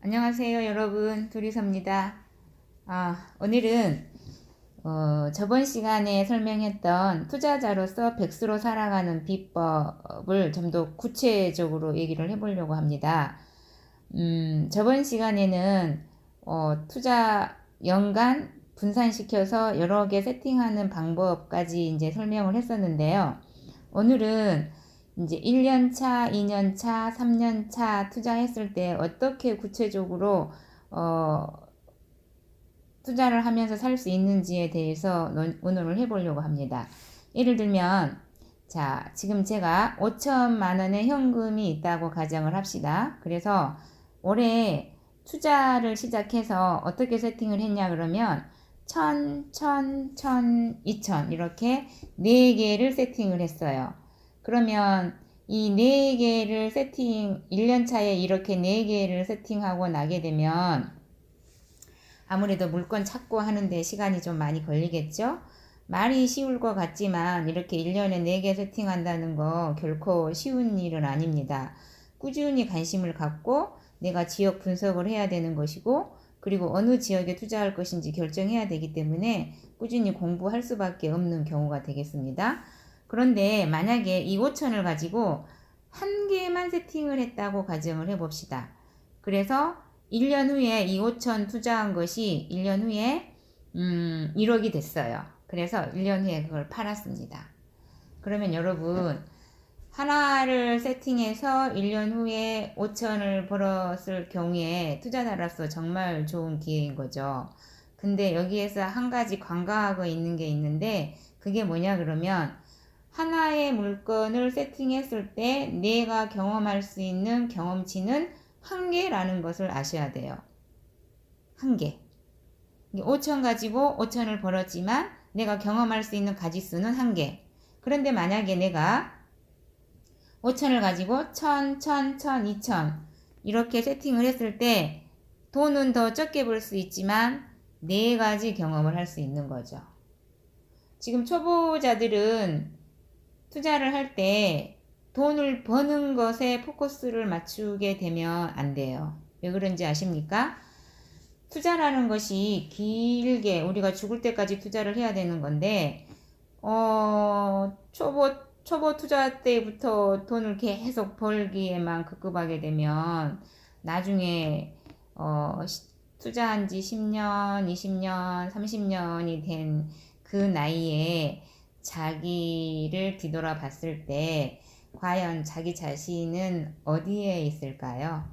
안녕하세요, 여러분. 둘이섭니다. 아, 오늘은 어, 저번 시간에 설명했던 투자자로서 백수로 살아가는 비법을 좀 더 구체적으로 얘기를 해보려고 합니다. 음, 저번 시간에는 어, 투자 연간 분산시켜서 여러 개 세팅하는 방법까지 이제 설명을 했었는데요. 오늘은 이제 1년차, 2년차, 3년차 투자했을 때 어떻게 구체적으로 어, 투자를 하면서 살 수 있는지에 대해서 논- 논의를 해보려고 합니다. 예를 들면, 자, 지금 제가 5천만 원의 현금이 있다고 가정을 합시다. 그래서 올해 투자를 시작해서 어떻게 세팅을 했냐 그러면 천, 천, 천, 이천 이렇게 네 개를 세팅을 했어요. 그러면 이 네 개를 세팅, 1년 차에 이렇게 네 개를 세팅하고 나게 되면 아무래도 물건 찾고 하는데 시간이 좀 많이 걸리겠죠? 말이 쉬울 것 같지만 이렇게 1년에 4개 세팅한다는 거 결코 쉬운 일은 아닙니다. 꾸준히 관심을 갖고 내가 지역 분석을 해야 되는 것이고 그리고 어느 지역에 투자할 것인지 결정해야 되기 때문에 꾸준히 공부할 수밖에 없는 경우가 되겠습니다. 그런데 만약에 이 5천을 가지고 한 개만 세팅을 했다고 가정을 해봅시다. 그래서 1년 후에 이 5천 투자한 것이 1년 후에 음, 1억이 됐어요. 그래서 1년 후에 그걸 팔았습니다. 그러면 여러분 하나를 세팅해서 1년 후에 5천을 벌었을 경우에 투자자로서 정말 좋은 기회인 거죠. 근데 여기에서 한 가지 관가하고 있는 게 있는데 그게 뭐냐 그러면 하나의 물건을 세팅했을 때 내가 경험할 수 있는 경험치는 한 개라는 것을 아셔야 돼요. 한 개. 5천 가지고 5천을 벌었지만 내가 경험할 수 있는 가지수는 한 개. 그런데 만약에 내가 5천을 가지고 1000, 1000, 1000, 2000 이렇게 세팅을 했을 때 돈은 더 적게 벌 수 있지만 네 가지 경험을 할 수 있는 거죠. 지금 초보자들은 투자를 할 때 돈을 버는 것에 포커스를 맞추게 되면 안 돼요. 왜 그런지 아십니까? 투자라는 것이 길게 우리가 죽을 때까지 투자를 해야 되는 건데, 어, 초보, 초보 투자 때부터 돈을 계속 벌기에만 급급하게 되면 나중에, 어, 시- 투자한 지 10년, 20년, 30년이 된 그 나이에 자기를 뒤돌아 봤을 때 과연 자기 자신은 어디에 있을까요?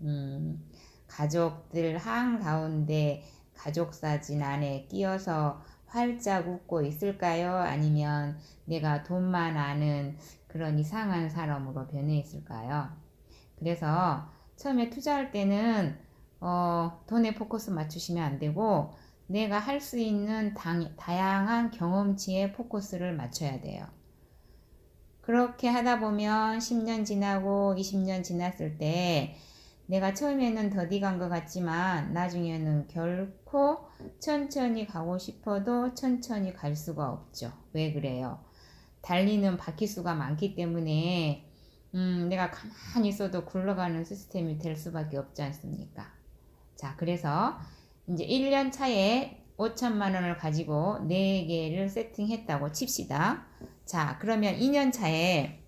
음, 가족들 한 가운데 가족 사진 안에 끼어서 활짝 웃고 있을까요? 아니면 내가 돈만 아는 그런 이상한 사람으로 변해 있을까요? 그래서 처음에 투자할 때는 어, 돈에 포커스 맞추시면 안 되고 내가 할 수 있는 당, 다양한 경험치에 포커스를 맞춰야 돼요. 그렇게 하다 보면 10년 지나고 20년 지났을 때 내가 처음에는 더디 간 것 같지만 나중에는 결코 천천히 가고 싶어도 천천히 갈 수가 없죠. 왜 그래요? 달리는 바퀴수가 많기 때문에 음, 내가 가만히 있어도 굴러가는 시스템이 될 수밖에 없지 않습니까? 자, 그래서 이제 1년 차에 5천만 원을 가지고 4개를 세팅했다고 칩시다. 자, 그러면 2년 차에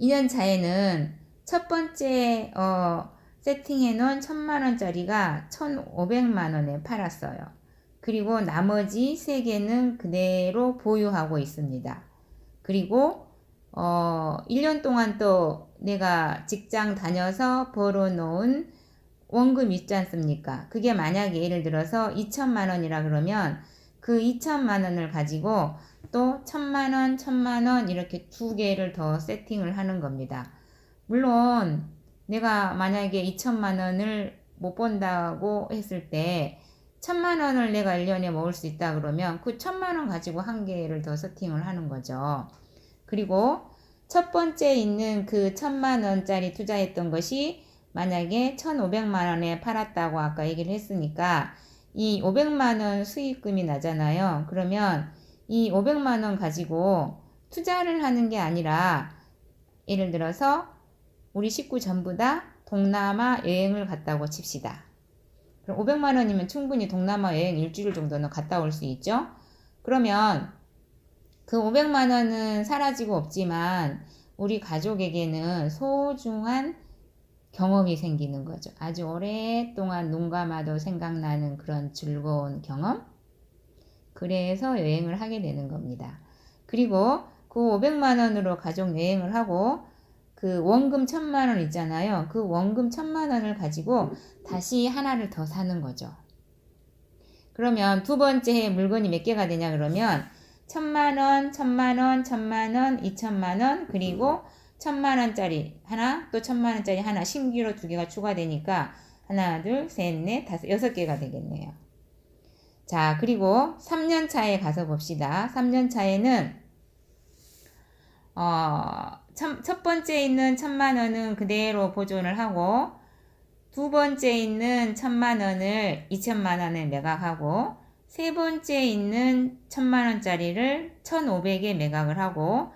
2년 차에는 첫 번째 어, 세팅해 놓은 1000만 원짜리가 1,500만 원에 팔았어요. 그리고 나머지 3개는 그대로 보유하고 있습니다. 그리고 어, 1년 동안 또 내가 직장 다녀서 벌어 놓은 원금 있지 않습니까? 그게 만약에 예를 들어서 2천만 원이라 그러면 그 2천만 원을 가지고 또 1천만 원, 1천만 원 이렇게 두 개를 더 세팅을 하는 겁니다. 물론 내가 만약에 2천만 원을 못 번다고 했을 때 천만 원을 내가 1년에 모을 수 있다 그러면 그 천만 원 가지고 한 개를 더 세팅을 하는 거죠. 그리고 첫 번째 있는 그 천만 원짜리 투자했던 것이 만약에 1,500만 원에 팔았다고 아까 얘기를 했으니까 이 500만 원 수익금이 나잖아요. 그러면 이 500만 원 가지고 투자를 하는 게 아니라 예를 들어서 우리 식구 전부 다 동남아 여행을 갔다고 칩시다. 그럼 500만 원이면 충분히 동남아 여행 일주일 정도는 갔다 올 수 있죠? 그러면 그 500만 원은 사라지고 없지만 우리 가족에게는 소중한 경험이 생기는 거죠. 아주 오랫동안 눈 감아도 생각나는 그런 즐거운 경험. 그래서 여행을 하게 되는 겁니다. 그리고 그 500만 원으로 가족 여행을 하고 그 원금 1000만 원 있잖아요. 그 원금 1000만 원을 가지고 다시 하나를 더 사는 거죠. 그러면 두 번째 해 물건이 몇 개가 되냐 그러면 1000만 원, 1000만 원, 1000만 원, 2000만 원, 그리고 1000만 원짜리 하나, 또 1000만 원짜리 하나 신규로 두 개가 추가되니까 하나, 둘, 셋, 넷, 다섯, 여섯 개가 되겠네요. 자, 그리고 3년 차에 가서 봅시다. 3년 차에는 어, 첫, 첫 번째 있는 천만 원은 그대로 보존을 하고 두 번째 있는 천만 원을 2천만 원에 매각하고 세 번째 있는 천만 원짜리를 1,500에 매각을 하고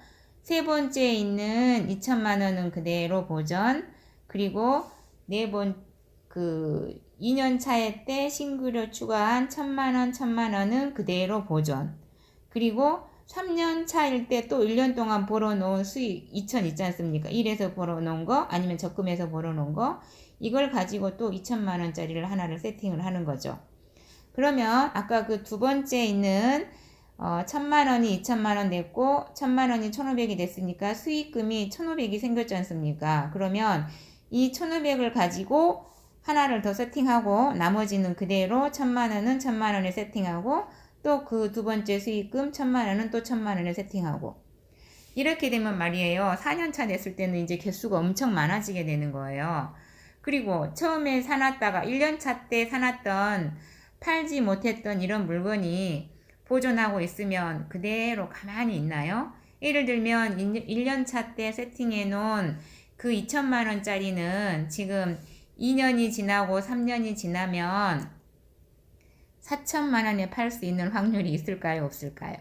세 번째 있는 2천만 원은 그대로 보전 그리고 네 번 그 2년 차에 때 신규로 추가한 천만 원, 천만 원은 그대로 보존. 그리고 3년 차일 때 또 1년 동안 벌어놓은 수익 2천 있지 않습니까? 1에서 벌어놓은 거 아니면 적금에서 벌어놓은 거 이걸 가지고 또 2천만 원짜리를 하나를 세팅을 하는 거죠. 그러면 아까 그 두 번째 있는 어, 천만 원이 2천만 원 됐고 천만 원이 1,500이 됐으니까 수익금이 1,500이 생겼지 않습니까? 그러면 이 1,500을 가지고 하나를 더 세팅하고 나머지는 그대로 천만 원은 천만 원에 세팅하고 또 그 두 번째 수익금 천만 원은 또 천만 원에 세팅하고 이렇게 되면 말이에요. 4년 차 됐을 때는 이제 개수가 엄청 많아지게 되는 거예요. 그리고 처음에 사놨다가 1년 차 때 사놨던 팔지 못했던 이런 물건이 보존하고 있으면 그대로 가만히 있나요? 예를 들면 1년 차 때 세팅해 놓은 그 2천만 원짜리는 지금 2년이 지나고 3년이 지나면 4천만 원에 팔 수 있는 확률이 있을까요? 없을까요?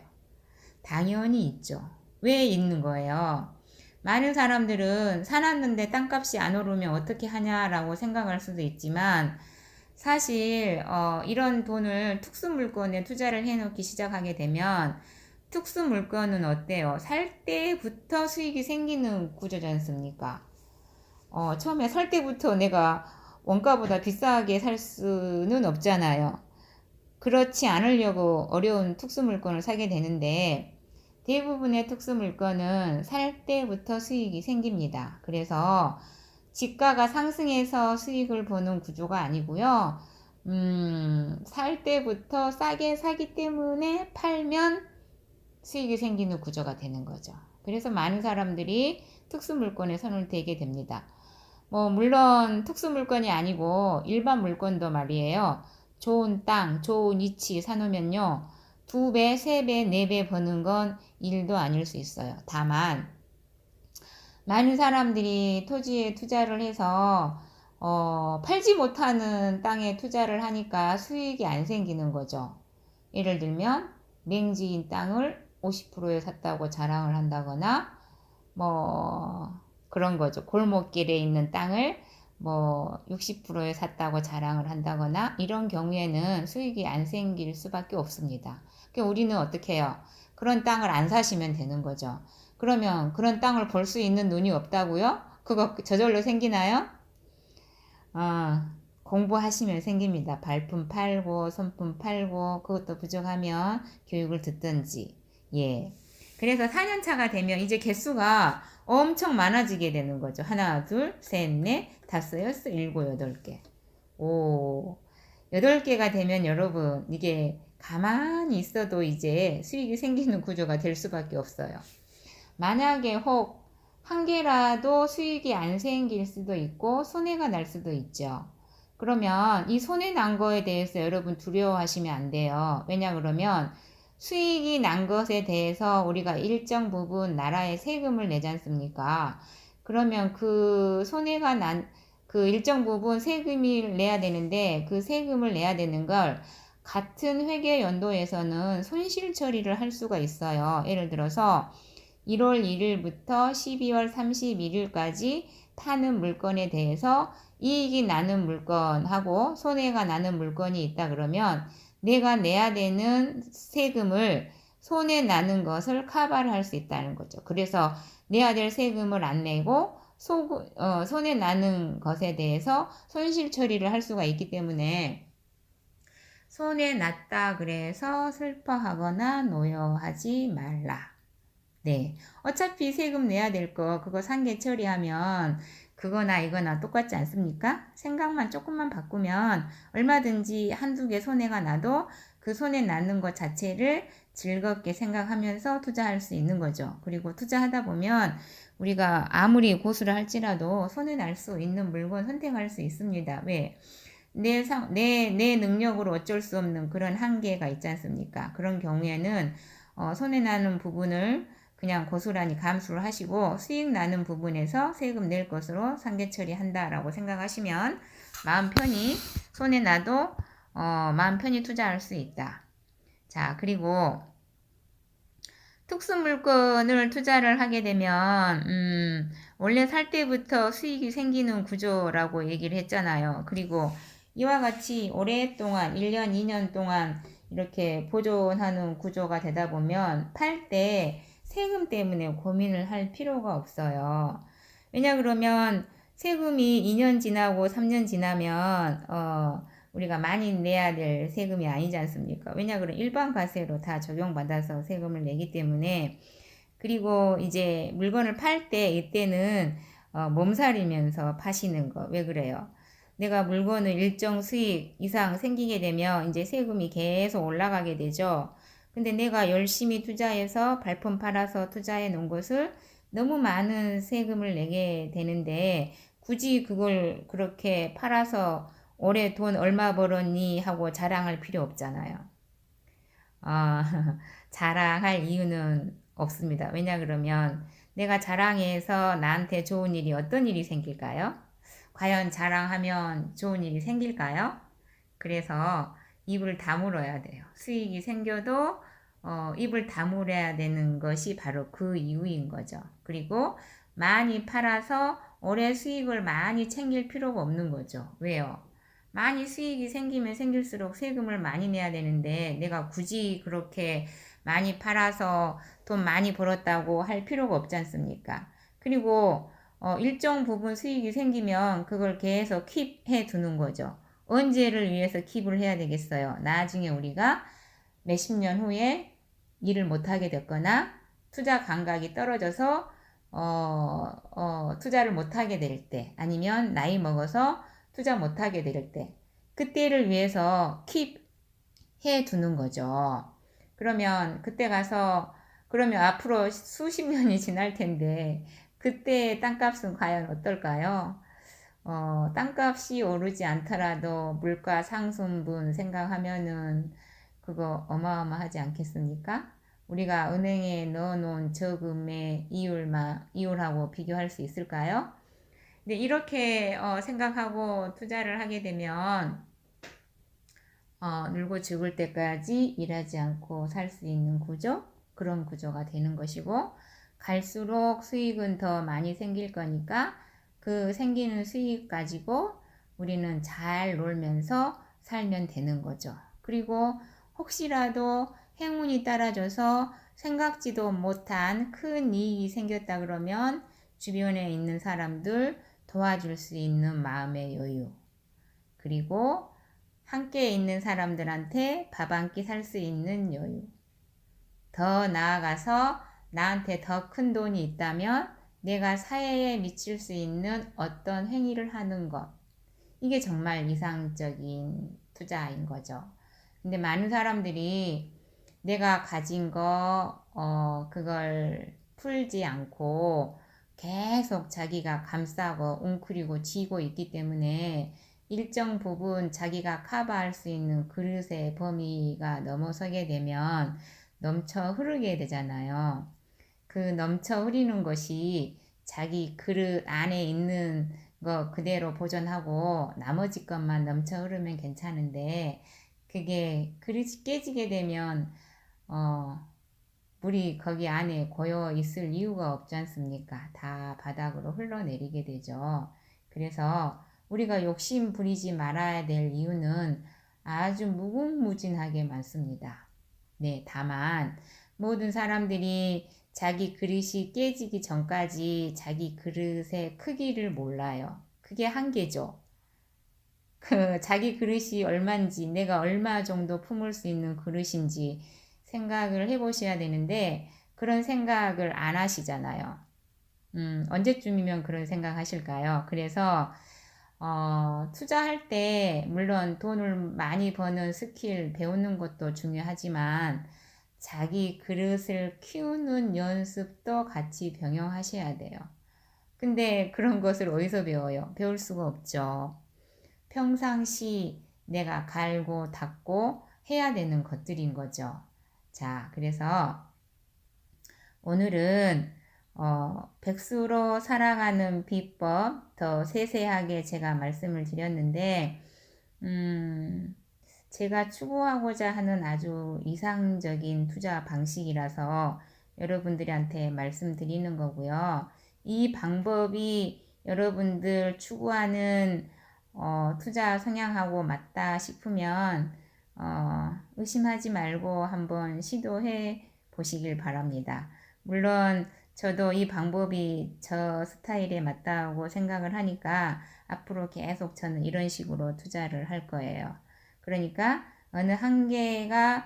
당연히 있죠. 왜 있는 거예요? 많은 사람들은 사놨는데 땅값이 안 오르면 어떻게 하냐라고 생각할 수도 있지만 사실 어, 이런 돈을 특수 물건에 투자를 해놓기 시작하게 되면 특수 물건은 어때요? 살 때부터 수익이 생기는 구조지 않습니까? 어, 처음에 살 때부터 내가 원가보다 비싸게 살 수는 없잖아요. 그렇지 않으려고 어려운 특수 물건을 사게 되는데 대부분의 특수 물건은 살 때부터 수익이 생깁니다. 그래서 지가가 상승해서 수익을 보는 구조가 아니고요. 음, 살 때부터 싸게 사기 때문에 팔면 수익이 생기는 구조가 되는 거죠. 그래서 많은 사람들이 특수 물건에 손을 대게 됩니다. 뭐, 물론 특수 물건이 아니고 일반 물건도 말이에요. 좋은 땅, 좋은 위치 사놓으면요. 두 배, 세 배, 네 배 버는 건 일도 아닐 수 있어요. 다만, 많은 사람들이 토지에 투자를 해서, 어, 팔지 못하는 땅에 투자를 하니까 수익이 안 생기는 거죠. 예를 들면, 맹지인 땅을 50%에 샀다고 자랑을 한다거나, 뭐, 그런 거죠. 골목길에 있는 땅을 뭐 60%에 샀다고 자랑을 한다거나 이런 경우에는 수익이 안 생길 수밖에 없습니다. 그러니까 우리는 어떻게 해요? 그런 땅을 안 사시면 되는 거죠. 그러면 그런 땅을 볼 수 있는 눈이 없다고요? 그거 저절로 생기나요? 아, 공부하시면 생깁니다. 발품 팔고 손품 팔고 그것도 부족하면 교육을 듣든지 예. 그래서 4년 차가 되면 이제 개수가 엄청 많아지게 되는 거죠. 하나, 둘, 셋, 넷, 다섯, 여섯, 일곱, 여덟 개. 오, 여덟 개가 되면 여러분, 이게 가만히 있어도 이제 수익이 생기는 구조가 될 수밖에 없어요. 만약에 혹 한 개라도 수익이 안 생길 수도 있고, 손해가 날 수도 있죠. 그러면 이 손해 난 거에 대해서 여러분 두려워하시면 안 돼요. 왜냐 그러면 수익이 난 것에 대해서 우리가 일정 부분 나라에 세금을 내지 않습니까? 그러면 그 손해가 난 그 일정 부분 세금을 내야 되는데 그 세금을 내야 되는 걸 같은 회계 연도에서는 손실 처리를 할 수가 있어요. 예를 들어서 1월 1일부터 12월 31일까지 파는 물건에 대해서 이익이 나는 물건하고 손해가 나는 물건이 있다 그러면 내가 내야 되는 세금을 손해 나는 것을 커버를 할 수 있다는 거죠. 그래서 내야 될 세금을 안 내고 소, 어, 손해 나는 것에 대해서 손실 처리를 할 수가 있기 때문에 손해 났다 그래서 슬퍼하거나 노여하지 말라. 네. 어차피 세금 내야 될 거 그거 상계 처리하면 그거나 이거나 똑같지 않습니까? 생각만 조금만 바꾸면 얼마든지 한두 개 손해가 나도 그 손해 나는 것 자체를 즐겁게 생각하면서 투자할 수 있는 거죠. 그리고 투자하다 보면 우리가 아무리 고수를 할지라도 손해 날 수 있는 물건 선택할 수 있습니다. 왜? 내, 상, 내, 내 능력으로 어쩔 수 없는 그런 한계가 있지 않습니까? 그런 경우에는 어, 손해 나는 부분을 그냥 고스란히 감수를 하시고 수익 나는 부분에서 세금 낼 것으로 상계 처리한다라고 생각하시면 마음 편히 손해 나도 어, 마음 편히 투자할 수 있다. 자, 그리고 특수 물건을 투자를 하게 되면 음, 원래 살 때부터 수익이 생기는 구조라고 얘기를 했잖아요. 그리고 이와 같이 오랫동안 1년, 2년 동안 이렇게 보존하는 구조가 되다 보면 팔때 세금 때문에 고민을 할 필요가 없어요. 왜냐 그러면 세금이 2년 지나고 3년 지나면 어 우리가 많이 내야 될 세금이 아니지 않습니까? 왜냐 그러면 일반 과세로 다 적용받아서 세금을 내기 때문에 그리고 이제 물건을 팔 때 이때는 어 몸살이면서 파시는 거 왜 그래요? 내가 물건을 일정 수익 이상 생기게 되면 이제 세금이 계속 올라가게 되죠. 근데 내가 열심히 투자해서 발품 팔아서 투자해 놓은 것을 너무 많은 세금을 내게 되는데 굳이 그걸 그렇게 팔아서 올해 돈 얼마 벌었니 하고 자랑할 필요 없잖아요. 아, 자랑할 이유는 없습니다. 왜냐 그러면 내가 자랑해서 나한테 좋은 일이 어떤 일이 생길까요? 과연 자랑하면 좋은 일이 생길까요? 그래서 입을 다물어야 돼요. 수익이 생겨도 어, 입을 다물어야 되는 것이 바로 그 이유인 거죠. 그리고 많이 팔아서 올해 수익을 많이 챙길 필요가 없는 거죠. 왜요? 많이 수익이 생기면 생길수록 세금을 많이 내야 되는데 내가 굳이 그렇게 많이 팔아서 돈 많이 벌었다고 할 필요가 없지 않습니까? 그리고 어, 일정 부분 수익이 생기면 그걸 계속 킵해 두는 거죠. 언제를 위해서 킵을 해야 되겠어요? 나중에 우리가 몇십 년 후에 일을 못하게 됐거나 투자 감각이 떨어져서 어, 어, 투자를 못하게 될 때, 아니면 나이 먹어서 투자 못하게 될 때, 그때를 위해서 킵 해 두는 거죠. 그러면 그때 가서, 그러면 앞으로 수십 년이 지날 텐데, 그때 땅값은 과연 어떨까요? 어, 땅값이 오르지 않더라도 물가 상승분 생각하면은 그거 어마어마하지 않겠습니까? 우리가 은행에 넣어놓은 저금의 이율마, 이율하고 비교할 수 있을까요? 근데 이렇게 어, 생각하고 투자를 하게 되면 어, 늙고 죽을 때까지 일하지 않고 살 수 있는 구조 그런 구조가 되는 것이고 갈수록 수익은 더 많이 생길 거니까 그 생기는 수익 가지고 우리는 잘 놀면서 살면 되는 거죠. 그리고 혹시라도 행운이 따라줘서 생각지도 못한 큰 이익이 생겼다 그러면 주변에 있는 사람들 도와줄 수 있는 마음의 여유. 그리고 함께 있는 사람들한테 밥 한 끼 살 수 있는 여유. 더 나아가서 나한테 더 큰 돈이 있다면 내가 사회에 미칠 수 있는 어떤 행위를 하는 것. 이게 정말 이상적인 투자인 거죠. 근데 많은 사람들이 내가 가진 거, 어, 그걸 풀지 않고 계속 자기가 감싸고 웅크리고 쥐고 있기 때문에 일정 부분 자기가 커버할 수 있는 그릇의 범위가 넘어서게 되면 넘쳐 흐르게 되잖아요. 그 넘쳐 흐리는 것이 자기 그릇 안에 있는 거 그대로 보존하고 나머지 것만 넘쳐 흐르면 괜찮은데 그게 그릇이 깨지게 되면 어 물이 거기 안에 고여 있을 이유가 없지 않습니까? 다 바닥으로 흘러내리게 되죠. 그래서 우리가 욕심 부리지 말아야 될 이유는 아주 무궁무진하게 많습니다. 네, 다만 모든 사람들이 자기 그릇이 깨지기 전까지 자기 그릇의 크기를 몰라요. 그게 한계죠. 그 자기 그릇이 얼마인지 내가 얼마 정도 품을 수 있는 그릇인지 생각을 해보셔야 되는데 그런 생각을 안 하시잖아요. 음, 언제쯤이면 그런 생각 하실까요? 그래서 어, 투자할 때 물론 돈을 많이 버는 스킬 배우는 것도 중요하지만 자기 그릇을 키우는 연습도 같이 병행하셔야 돼요. 근데 그런 것을 어디서 배워요? 배울 수가 없죠. 평상시 내가 갈고 닦고 해야 되는 것들인 거죠. 자, 그래서 오늘은 어, 백수로 살아가는 비법 더 세세하게 제가 말씀을 드렸는데, 음, 제가 추구하고자 하는 아주 이상적인 투자 방식이라서 여러분들한테 말씀드리는 거고요. 이 방법이 여러분들 추구하는 어, 투자 성향하고 맞다 싶으면 어, 의심하지 말고 한번 시도해 보시길 바랍니다. 물론 저도 이 방법이 저 스타일에 맞다고 생각을 하니까 앞으로 계속 저는 이런 식으로 투자를 할 거예요. 그러니까 어느 한 개가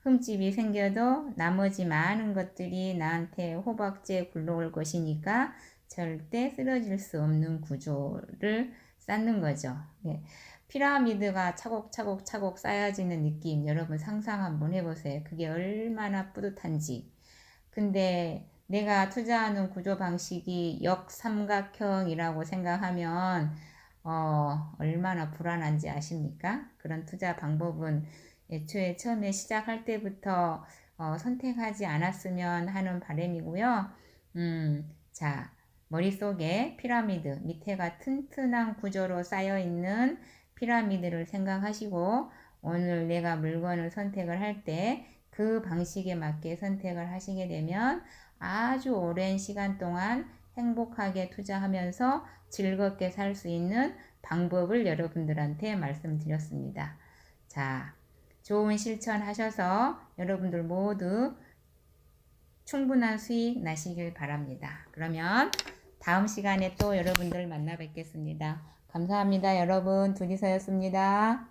흠집이 생겨도 나머지 많은 것들이 나한테 호박제 굴러올 것이니까 절대 쓰러질 수 없는 구조를 쌓는 거죠. 예. 피라미드가 차곡차곡 차곡 쌓여지는 느낌 여러분 상상 한번 해보세요. 그게 얼마나 뿌듯한지. 근데 내가 투자하는 구조 방식이 역삼각형이라고 생각하면 어, 얼마나 불안한지 아십니까? 그런 투자 방법은 애초에 처음에 시작할 때부터 어, 선택하지 않았으면 하는 바람이고요. 음, 자, 머릿속에 피라미드, 밑에가 튼튼한 구조로 쌓여 있는 피라미드를 생각하시고 오늘 내가 물건을 선택을 할 때 그 방식에 맞게 선택을 하시게 되면 아주 오랜 시간 동안 행복하게 투자하면서 즐겁게 살 수 있는 방법을 여러분들한테 말씀드렸습니다. 자, 좋은 실천하셔서 여러분들 모두 충분한 수익 나시길 바랍니다. 그러면 다음 시간에 또 여러분들 만나 뵙겠습니다. 감사합니다. 여러분, 둘이서였습니다.